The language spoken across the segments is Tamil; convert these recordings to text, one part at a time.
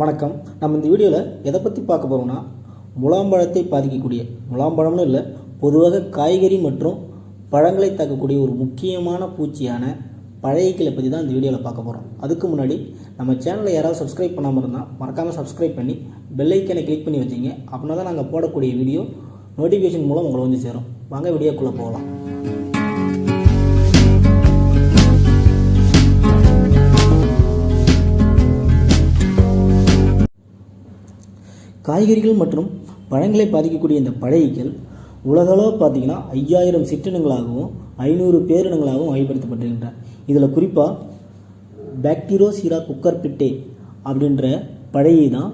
வணக்கம். நம்ம இந்த வீடியோவில் எதை பற்றி பார்க்க போகிறோம்னா முலாம்பழத்தை பாதிக்கக்கூடிய முலாம்பழம்னு இல்லை பொதுவாக காய்கறி மற்றும் பழங்களை தாக்கக்கூடிய ஒரு முக்கியமான பூச்சியான பழையக்கிளை பற்றி தான் இந்த வீடியோவில் பார்க்க போகிறோம் அதுக்கு முன்னாடி நம்ம சேனலை யாராவது சப்ஸ்கிரைப் பண்ணாமல் இருந்தால் மறக்காமல் சப்ஸ்கிரைப் பண்ணி பெல்லைக்கனை கிளிக் பண்ணி வச்சிங்க. அப்படின்னா தான் நாங்கள் போடக்கூடிய வீடியோ நோட்டிஃபிகேஷன் மூலம் உங்களை வந்து சேரும். வாங்க வீடியோக்குள்ளே போகலாம். காய்கறிகள் மற்றும் பழங்களை பாதிக்கக்கூடிய இந்த பழகிகள் உலகளவு பார்த்தீங்கன்னா ஐயாயிரம் சிற்றினங்களாகவும் ஐநூறு பேரினங்களாகவும் வகைப்படுத்தப்பட்டிருக்கின்றன. இதில் குறிப்பாக பாக்டீரோசிரா குக்கர்பிட்டே அப்படின்ற பழையை தான்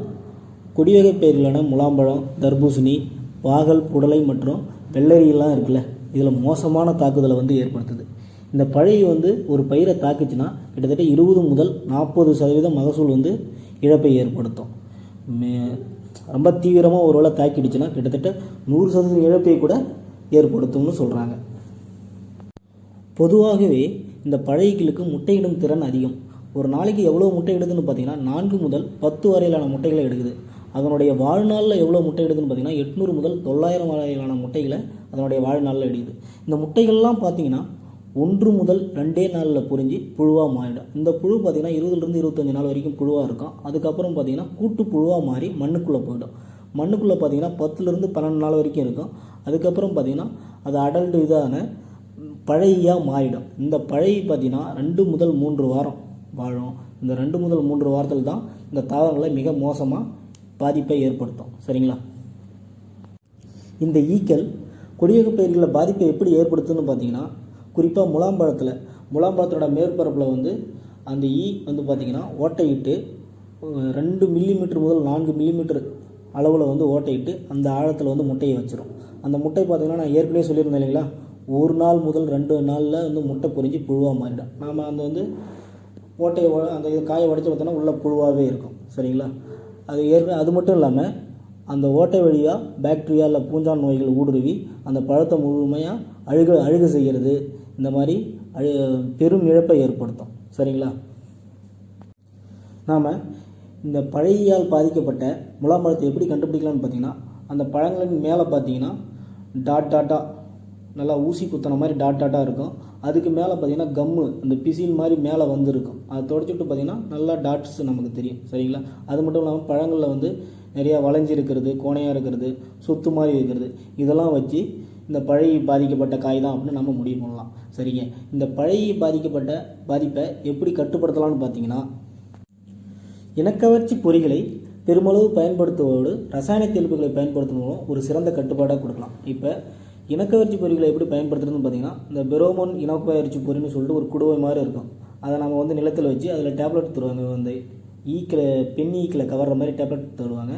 கொடிவகை பயிர்களான முலாம்பழம் தர்பூசணி பாகல் புடலை மற்றும் வெள்ளரியெல்லாம் இருக்குல்ல இதில் மோசமான தாக்குதலை வந்து ஏற்படுத்துது. இந்த பழையை வந்து ஒரு பயிரை தாக்குச்சுன்னா கிட்டத்தட்ட இருபது முதல் நாற்பது சதவீதம் மகசூல் வந்து இழப்பை ஏற்படுத்தும். மே- ரொம்ப தீவிரமாக ஒரு வேளை தாக்கிடுச்சுன்னா கிட்டத்தட்ட நூறு சதவீதம் இழப்பை கூட ஏற்படுத்தும்னு சொல்கிறாங்க பொதுவாகவே இந்த பழகிகளுக்கு முட்டையிடும் திறன் அதிகம். ஒரு நாளைக்கு எவ்வளோ முட்டை இடுதுன்னு பார்த்தீங்கன்னா நான்கு முதல் பத்து வரையிலான முட்டைகளை எடுக்குது. அதனுடைய வாழ்நாளில் எவ்வளோ முட்டை இடுதுன்னு பார்த்தீங்கன்னா எட்நூறு முதல் தொள்ளாயிரம் வரையிலான முட்டைகளை அதனுடைய வாழ்நாளில் எடுக்குது இந்த முட்டைகள்லாம் பார்த்தீங்கன்னா ஒன்று முதல் ரெண்டே நாளில் புரிஞ்சு புழுவாக மாறிடும். இந்த புழு பார்த்தீங்கன்னா இருபதுலேருந்து இருபத்தஞ்சு நாள் வரைக்கும் புழுவாக இருக்கும். அதுக்கப்புறம் பார்த்தீங்கன்னா கூட்டு புழுவாக மாறி மண்ணுக்குள்ளே போயிடும். மண்ணுக்குள்ளே பார்த்தீங்கன்னா பத்துலேருந்து பன்னெண்டு நாள் வரைக்கும் இருக்கும். அதுக்கப்புறம் பார்த்தீங்கன்னா அது அடல்ட் இதான பழையாக மாறிடும். இந்த பழகி பார்த்தீங்கன்னா ரெண்டு முதல் மூன்று வாரம் வாழும். இந்த ரெண்டு முதல் மூன்று வாரத்தில் தான் இந்த தாவரங்களை மிக மோசமாக பாதிப்பை ஏற்படுத்தும். சரிங்களா? இந்த ஈக்கள் கொடியக பயிர்களில் பாதிப்பை எப்படி ஏற்படுத்துன்னு பார்த்தீங்கன்னா குறிப்பாக முலாம்பழத்தில் முலாம்பழத்தோட மேற்பரப்பில் வந்து அந்த ஈ வந்து பார்த்திங்கன்னா ஓட்டையிட்டு ரெண்டு மில்லிமீட்டர் முதல் நான்கு மில்லிமீட்டர் அளவில் வந்து ஓட்டையிட்டு அந்த ஆழத்தில் வந்து முட்டையை வச்சிடும் அந்த முட்டை பார்த்திங்கன்னா நான் ஏற்கனவே சொல்லியிருந்தேன் இல்லைங்களா? ஒரு நாள் முதல் ரெண்டு நாளில் வந்து முட்டை பொறிஞ்சு புழுவாக மாறிடும். நாம் அந்த வந்து ஓட்டையை அந்த இது காயை உடச்சி பார்த்தோன்னா உள்ளே புழுவாகவே இருக்கும். சரிங்களா? அது ஏற்கனவே அது மட்டும் இல்லாமல் அந்த ஓட்டை வழியாக பாக்டீரியா இல்லை பூஞ்சான் நோய்கள் ஊடுருவி அந்த பழத்தை முழுமையாக அழுக அழுக செய்கிறது. இந்த மாதிரி அழு பெரும் இழப்பை ஏற்படுத்தும். சரிங்களா? நாம் இந்த பழையால் பாதிக்கப்பட்ட முலாம்பழத்தை எப்படி கண்டுபிடிக்கலாம்னு பார்த்தீங்கன்னா அந்த பழங்களின் மேலே பார்த்தீங்கன்னா டாட் டாட்டா நல்லா ஊசி குத்துன மாதிரி டாட் டாட்டாக இருக்கும். அதுக்கு மேலே பார்த்தீங்கன்னா கம்மு அந்த பிசின் மாதிரி மேலே வந்துருக்கும். அதை தொடச்சிட்டு பார்த்தீங்கன்னா நல்லா டாட்ஸ் நமக்கு தெரியும். சரிங்களா? அது மட்டும் இல்லாமல் பழங்களில் வந்து நிறையா வளைஞ்சி இருக்கிறது கோணையாக இருக்கிறது சொத்து மாதிரி இருக்கிறது. இதெல்லாம் வச்சு இந்த பழைய பாதிக்கப்பட்ட காய் தான் அப்படின்னு நம்ம முடிவு பண்ணலாம். சரிங்க. இந்த பழைய பாதிக்கப்பட்ட பாதிப்பை எப்படி கட்டுப்படுத்தலாம்னு பார்த்தீங்கன்னா இனக்கவர்ச்சி பொறிகளை பெருமளவு பயன்படுத்துவதோடு ரசாயன தெளிப்புகளை பயன்படுத்தும் மூலம் ஒரு சிறந்த கட்டுப்பாடாக கொடுக்கலாம். இப்போ இனக்கவர்ச்சி பொறிகளை எப்படி பயன்படுத்துறதுன்னு பார்த்தீங்கன்னா இந்த பெரோமோன் இனக்கவர்ச்சி பொறின்னு சொல்லிட்டு ஒரு குடுவை மாதிரி இருக்கும். அதை நம்ம வந்து நிலத்தில் வச்சு அதில் டேப்லெட் தருவாங்க. வந்து ஈக்கில் பெண் ஈக்கில் கவர்ற மாதிரி டேப்லெட் தருவாங்க.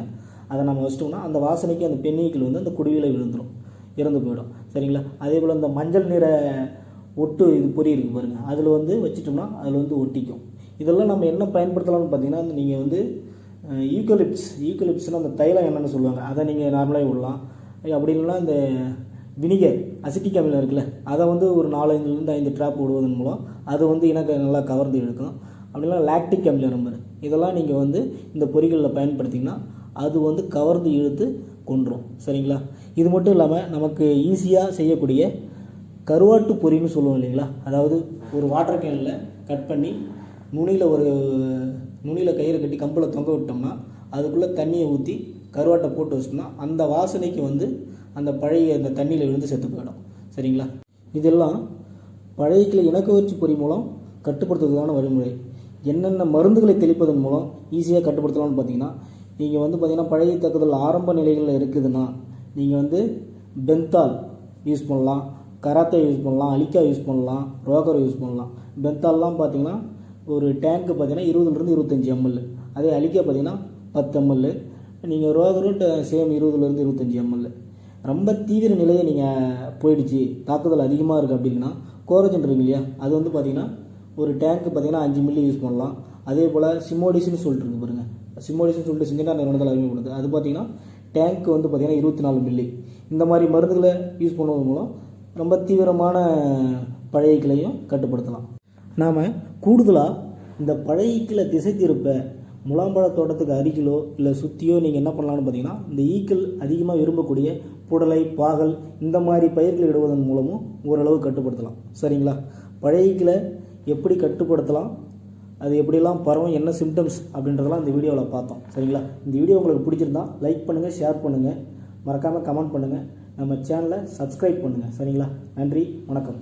அதை நம்ம வச்சிட்டோம்னா அந்த வாசனைக்கு அந்த பெண் ஈக்கில் வந்து அந்த குடுவியில் விழுந்துடும் இறந்து போயிடும். சரிங்களா? அதே போல் இந்த மஞ்சள் நிற ஒட்டு இது பொறி இருக்குது பாருங்கள் அதில் வந்து வச்சிட்டோம்னா அதில் வந்து ஒட்டிக்கும். இதெல்லாம் நம்ம என்ன பயன்படுத்தலாம்னு பார்த்தீங்கன்னா நீங்கள் வந்து ஈக்கலிப்ஸ் யூக்கலிப்ஸ்னு அந்த தைலம் என்னென்னு சொல்லுவாங்க. அதை நீங்கள் நார்மலாக விடலாம். அப்படி இல்லைன்னா இந்த வினிகர் அசிட்டிக் அமிலம் இருக்குல்ல அதை வந்து ஒரு நாலஞ்சுலேருந்து ஐந்து ட்ராப் விடுவதன் மூலம் அது வந்து இனக்க நல்லா கவர்ந்து எடுக்கும் அப்படின்னா லாக்டிக் அமிலம் நம்பர் இதெல்லாம் நீங்கள் வந்து இந்த பொறிகளில் பயன்படுத்திங்கன்னா அது வந்து கவர்ந்து இழுத்து கொன்றும். சரிங்களா? இது மட்டும் இல்லாமல் நமக்கு ஈஸியாக செய்யக்கூடிய கருவாட்டு பொரின்னு சொல்லுவோம் இல்லைங்களா? அதாவது ஒரு வாட்டர் கேனில் கட் பண்ணி நுனியில் ஒரு நுனியில் கயிறை கட்டி கம்பில் தொங்க விட்டோம்னா அதுக்குள்ளே தண்ணியை ஊற்றி கருவாட்டை போட்டு வச்சோம்னா அந்த வாசனைக்கு வந்து அந்த பழைய அந்த தண்ணியில் விழுந்து செத்து போயிடும். சரிங்களா? இதெல்லாம் பழையக்கிளை இணக்கவர்ச்சி பொறி மூலம் கட்டுப்படுத்துவதற்கான வழிமுறை. என்னென்ன மருந்துகளை தெளிப்பதன் மூலம் ஈஸியாக கட்டுப்படுத்தலாம்னு பார்த்தீங்கன்னா நீங்கள் வந்து பார்த்தீங்கன்னா பழைய தாக்குதல் ஆரம்ப நிலைகளில் இருக்குதுன்னா நீங்கள் வந்து பெந்தால் யூஸ் பண்ணலாம் கராத்தே யூஸ் பண்ணலாம் அலிக்கா யூஸ் பண்ணலாம் ரோகர் யூஸ் பண்ணலாம். பெந்தால்லாம் பார்த்தீங்கன்னா ஒரு டேங்க்கு பார்த்தீங்கன்னா இருபதுலேருந்து இருபத்தஞ்சி எம்எல் அதே அலிக்கா பார்த்தீங்கன்னா பத்து எம்எல் நீங்கள் ரோகரும் சேம் இருபதுலேருந்து இருபத்தஞ்சி எம்எல் ரொம்ப தீவிர நிலையை நீங்கள் போயிடுச்சு தாக்குதல் அதிகமாக இருக்குது அப்படின்னா கோரஜன் இருக்கு இல்லையா? அது வந்து பார்த்தீங்கன்னா ஒரு டேங்க்கு பார்த்தீங்கன்னா அஞ்சு மில்லி யூஸ் பண்ணலாம். அதே போல் சிமோடிஸ்னு சொல்லிட்டு இருக்கு பாருங்கள் சிமோடிஸ்னு சொல்லிட்டு சிங்கண்டா நிறுவனத்தில் அறிமுகப்படுது அது பார்த்தீங்கன்னா டேங்க் வந்து பார்த்தீங்கன்னா இருபத்தி நாலு மில்லி இந்த மாதிரி மருந்துகளை யூஸ் பண்ணுவதன் மூலம் ரொம்ப தீவிரமான பழையக்களையும் கட்டுப்படுத்தலாம். நாம் கூடுதலாக இந்த பழையக்கிளை திசை திருப்ப முலாம்பழ தோட்டத்துக்கு அருகிலோ இல்லை சுற்றியோ நீங்கள் என்ன பண்ணலாம்னு பார்த்தீங்கன்னா இந்த ஈக்கள் அதிகமாக விரும்பக்கூடிய புடலை பாகல் இந்த மாதிரி பயிர்கள் இடுவதன் மூலமும் ஓரளவு கட்டுப்படுத்தலாம். சரிங்களா? பழைய ஈக்களை எப்படி கட்டுப்படுத்தலாம்? அது எப்படிலாம் பரவும் என்ன சிம்டம்ஸ் அப்படின்றதெல்லாம் இந்த வீடியோவில் பார்த்தோம். சரிங்களா? இந்த வீடியோ உங்களுக்கு பிடிச்சிருந்தா லைக் பண்ணுங்கள் ஷேர் பண்ணுங்கள் மறக்காமல் கமெண்ட் பண்ணுங்கள் நம்ம சேனலை சப்ஸ்கிரைப் பண்ணுங்கள் சரிங்களா? நன்றி வணக்கம்.